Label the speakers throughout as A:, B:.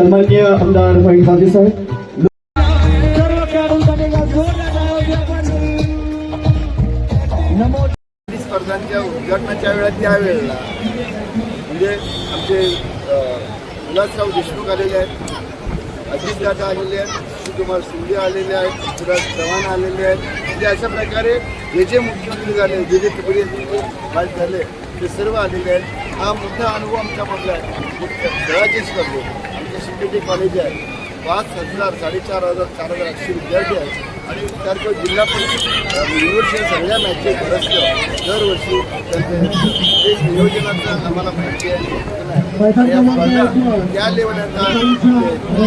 A: सन्मान्य आमदार महेश साजे साहेब.
B: स्पर्धांच्या उद्घाटनाच्या वेळा त्यावेळेला म्हणजे आमचे विलासराव देशमुख आलेले आहेत अजित दादा आलेले आहेत शिवकुमार शिंदे आलेले आहेत पृथ्वीराज चव्हाण आलेले आहेत. म्हणजे अशा प्रकारे जे जे मुख्यमंत्री झाले जे जे तिकडे झाले ते सर्व आलेले आहेत. हा मोठा अनुभव आमच्या मधला आहे. मुख्य खेळाचे स्पर्धे शिंदेचे कॉलेज आहे. पाच हजार साडेचार हजार चार हजार आठशे विद्यार्थी आहेत. आणि त्यानंतर जिल्हा परिषद युनिव्हर्सिटी सगळ्या मॅचेस बरसलं दरवर्षी त्यांचे नियोजनाचं आम्हाला माहिती आहे. त्या लेवलला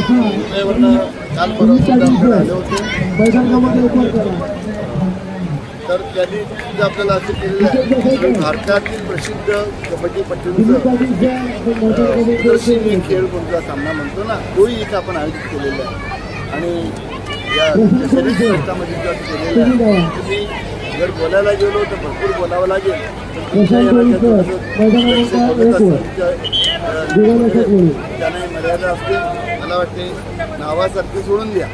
B: मुंबईवरनं काल आमच्याकडे आले होते. तर त्यांनी आपल्याला असं केलेलं आहे की भारतातील प्रसिद्ध कबड्डीपट्टूंचं खेळ कोणता सामना म्हणतो ना तोही इथं आपण आयोजित केलेला आहे. आणि या शरीर संस्थामध्ये जर केलेलं आहे तुम्ही जर बोलायला गेलो तर भरपूर बोलावं लागेल. न्यूजमध्ये त्यांना मर्यादा असते मला वाटते नावासारखं सोडून द्या.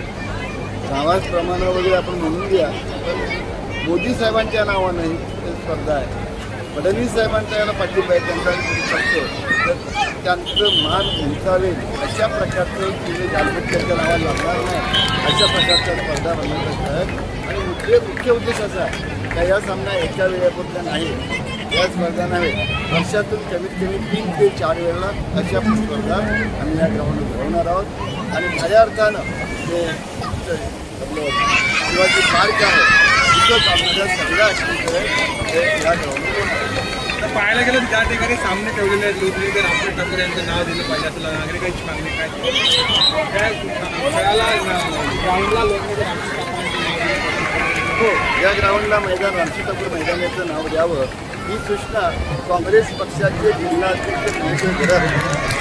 B: नावाप्रमाणे वगैरे आपण म्हणून द्या मोदी साहेबांच्या नावानं ही स्पर्धा आहे. फडणवीस साहेबांचा याला पाठिंबा आहे त्यांचा शकतो तर त्यांचं मान उंचावेल अशा प्रकारचं तिने जालपत्याच्या नावाला लागणार नाही अशा प्रकारच्या स्पर्धा बनवत आहेत आणि मुख्य मुख्य उद्देश असा आहे का या सामना एका वेळेपुरता नाही या स्पर्धा नव्हे. वर्षातून कमीत कमी तीन ते चार वेळेला अशा स्पर्धा आम्ही या ग्राउंडवर भरवणार आहोत. आणि खऱ्या अर्थानं ते आपलं शिवाजी पार्क आहे. तिथंच सगळ्या
C: तर पाहायला गेलं तर ज्या ठिकाणी सामने ठेवलेले आहेत लोकनेते रामदेव ठाकरे यांचं नाव दिलं पाहिजे असं नागरिकांची मागणी काय? काय खेळाला ग्राउंडला लोकनेते
B: हो या ग्राउंडला मैदान रामशी ठाकूर मैदान याचं नाव द्यावं ही सूचना काँग्रेस पक्षाचे जिल्हा अध्यक्ष दिनेश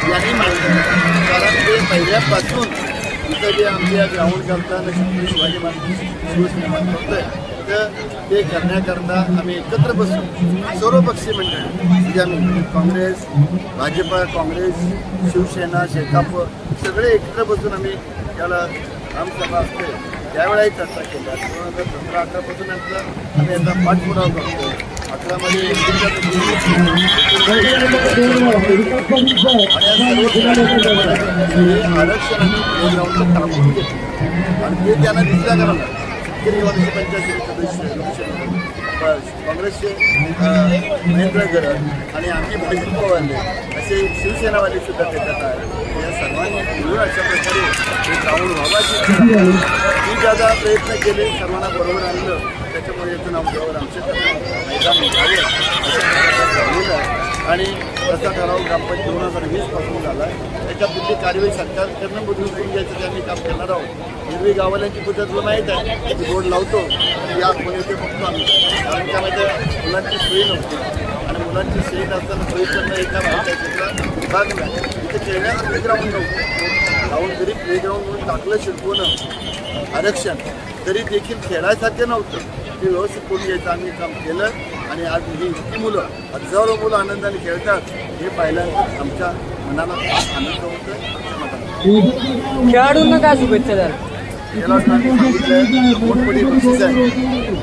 B: यांनी मांडली कारण ते पहिल्यापासून इथं जे आमच्या ग्राउंड करताना शिवाजी महाराज शिवसेना होतं तर ते करण्याकरता आम्ही एकत्र बसून सर्व मंडळ म्हणजे आम्ही काँग्रेस भाजपा काँग्रेस शिवसेना शेकाप सगळे एकत्र बसून आम्ही त्याला आमसभा असते. त्यावेळाही चर्चा केल्या. दोन हजार सतरा अकरापासून आमचं आम्ही यांना पाठपुरावा करतो. अठरामध्ये आरक्षण आणि आणि ते त्यांना दिसल्या करायला शेतकरी पंचायत सदस्य काँग्रेसचे महेंद्र गरड आणि आम्ही भाजपवाले असे शिवसेनावाले सुद्धा त्याच्यात आहे या सर्वांनी मिळून अशा प्रकारे हे ग्राउंड व्हावाची मी ज्यादा प्रयत्न केले सर्वांना बरोबर आणलं. त्याच्यामुळे याचं नाव देवावर आमचे मैदान झाले आणि तसा ठराव ग्रामपंचायत दोन हजार वीसपासून झाला आहे. त्याच्या पुढची कारवाई सरकारकडनं बदलून करून घ्यायचं ते आम्ही काम करणार आहोत. हिरवी गावाल्यांची पद्धत जो माहीत आहे की बोर्ड लावतो. आणि या कोणी ते बघतो आम्ही. कारण त्यामध्ये मुलांची सोयी नव्हती. आणि मुलांची सोयी नसताना सोयी करणं एका भारताच्या विभाग नाही इथे खेळण्याचं प्लेग्राऊंड नव्हतं. लावून जरी प्लेग्राऊंड म्हणून टाकलं शिकवणं आरक्षण तरी देखील खेळायसारखे नव्हतं. ते व्यवस्थित करून घ्यायचं आम्ही काम केलं. आणि आज ही इतकी मुलं हजारो मुलं आनंदाने खेळतात हे पाहिल्यानंतर आमच्या मनाला फार आनंद होतो आमच्या मनाला
D: खेळाडूंना काय शुभेच्छा द्याल?
B: सांगितलं मोठमोठी बक्षीस आहे.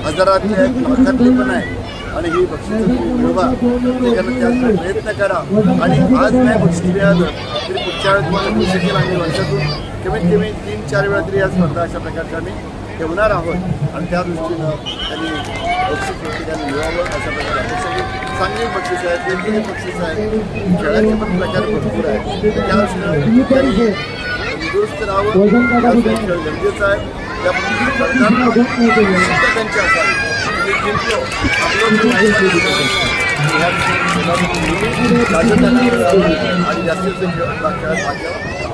B: हजारातले आहेत लाखातले पण आहे. आणि ही बक्षीस मिळवा. त्याच्यानं त्याचा प्रयत्न करा. आणि आज नाही बक्षीस मिळालं तरी पुढच्या वेळेस तुम्हाला मिळू शकेल आणि वर्षातून. कमीत कमी तीन चार वेळा तरी या स्पर्धा अशा प्रकारच्या आम्ही ठेवणार आहोत. आणि त्या दृष्टीनं त्यांनी बक्षीस प्रत्येकाने मिळावं अशा प्रकारे अपेक्षा आहे. चांगली बक्षीस आहेत वेगवेगळे बक्षीस आहेत खेळाचे पण प्रकार भरपूर आहेत त्या दृष्टीनं दुरुस्त राहावं खेळ गरजेचं आहे त्यामुळे सरकारनं त्यांची असावी आणि जिंकलो या आणि जास्तीत जास्त